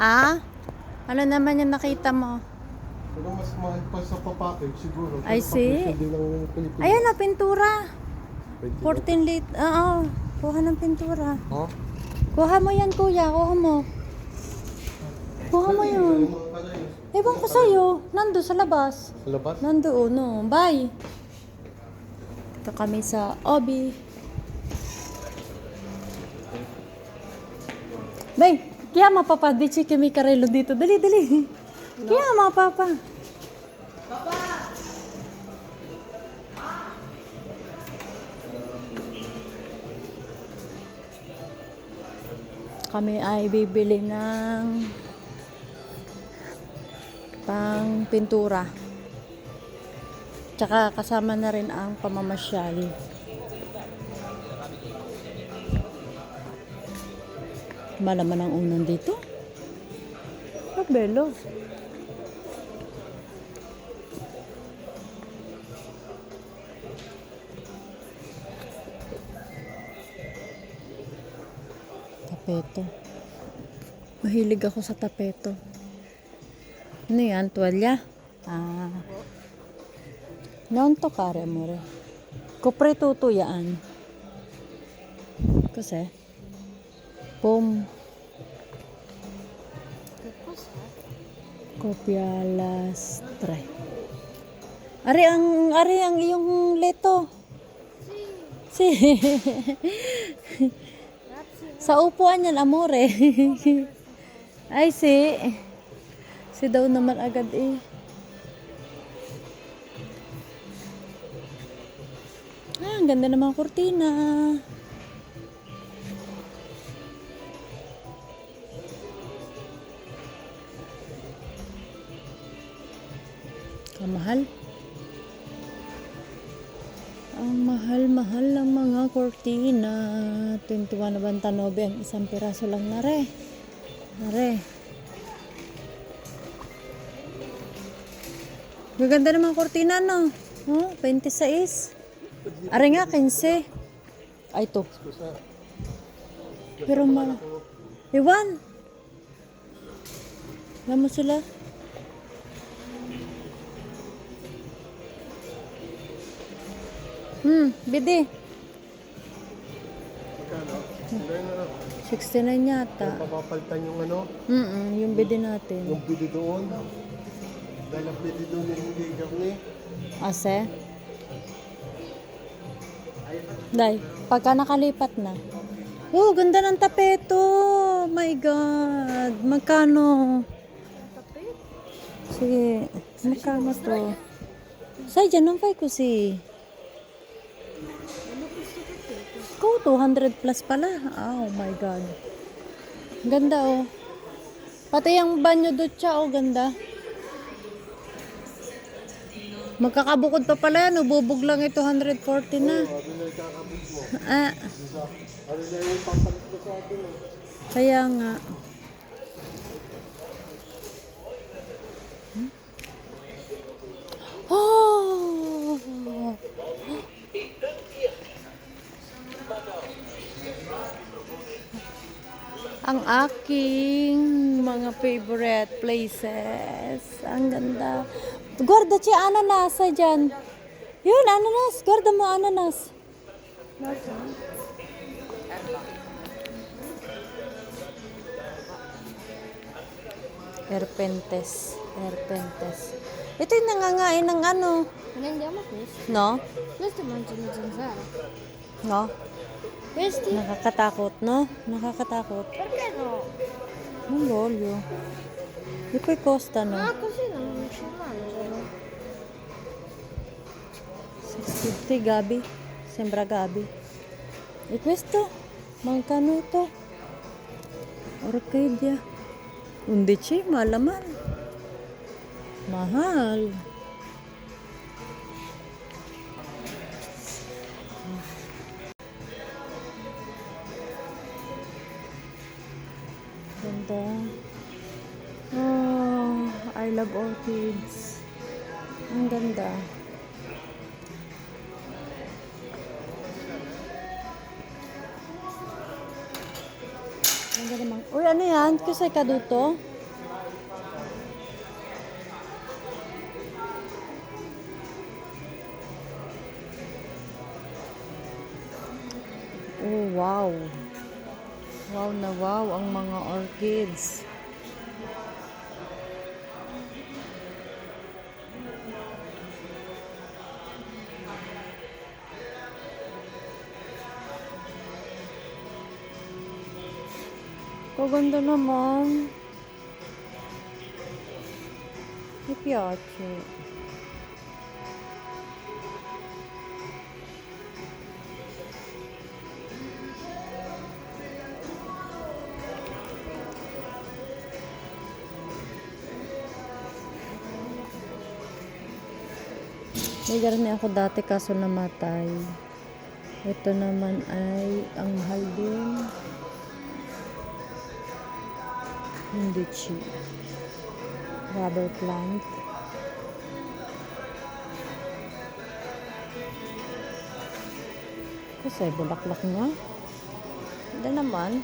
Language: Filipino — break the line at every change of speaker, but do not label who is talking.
Ha? Ano naman yung nakita mo?
Pero mas mahal pa sa papackage siguro.
I see. Ayan na, pintura.
20
14 lit. Oo. Kuha ng pintura.
Ha?
Kuha mo yan, kuya. Kuha mo. Kuha mo yun. Ewan ko sa'yo. Nando sa labas.
Sa labas?
Nandoon, no. Bye. Ito kami sa Obi. Bay, kaya mapapa, di chiki may karelo dito. Dali, dali. Kaya mapapa. Kami ay bibili ng pang pintura. Tsaka kasama na rin ang pamamasyal. Malaman ang unan dito. Pabelo. Tapeto. Mahilig ako sa tapeto. Ano yan? Tuwalya? Ah. Non toccare, amore. Copre tutto yan. Cos'è? Pom. Copia las tre. Ari ang ari ang iyong leto. Si. Sa upuan yan, amore. Ay, si. Si daw naman agad eh. Ah, ang ganda naman ang kurtina. Kamahal. Ang mahal-mahal ng mga kurtina. 21 na bantanobe ang isang piraso lang na re. Nare. Maganda naman ang kurtina, no? Oh, 26. Are nga, 15. Ay, to. Pero ma... Iwan. Alam mo sila? Hmm, bidi.
Magkano? Sila na.
69 yata.
Papapalitan yung ano,
Mm yung bidi natin.
yung bili doon. Dahil ang bili doon yung hindi karne.
Ase? Day, pagka nakalipat na. Oh, ganda ng tapeto. My God. Magkano? Sige. Magkano to? Say, dyan ang ko si. Ko, 200 plus pala. Oh my God. Ganda oh. Pati yung banyo dutya oh, ganda. Magkakabukod pa pala yan. Ububog lang ito 140 na. Ah,
Isa. Ano na yung papalit ko sa atin eh.
kaya nga. Hmm? Oh! Ang aking mga favorite places. Ang ganda. Guarda, chi ananas dyan. Yun, ananas. Guarda mo ananas. Erpentes. Erpentes. Ito yung nangangain ng ano.
Andiamo a questo.
No?
Questo mangiano zanzara.
No?
Questi?
Nakakatakot, no? Nakakatakot.
Perché no?
Non voglio. Di poi costa, no?
Ah, così non ci mangiano.
650 gabi. Sembra gabi. E questo? Mancano ito. Orchidea. 11, malaman. Mahal. Ganda. Oh, I love orchids. Ang ganda. Ang ganda naman. Uy, ano yan? Kasi ka dito? Oh, wow. Wow na wow ang mga orchids. Kaganda naman. Mi May ganun ako dati kaso namatay. Ito naman ay ang mahal din. Hindi cheap. Rubber plant. Kasi bulaklak niya. Hindi naman.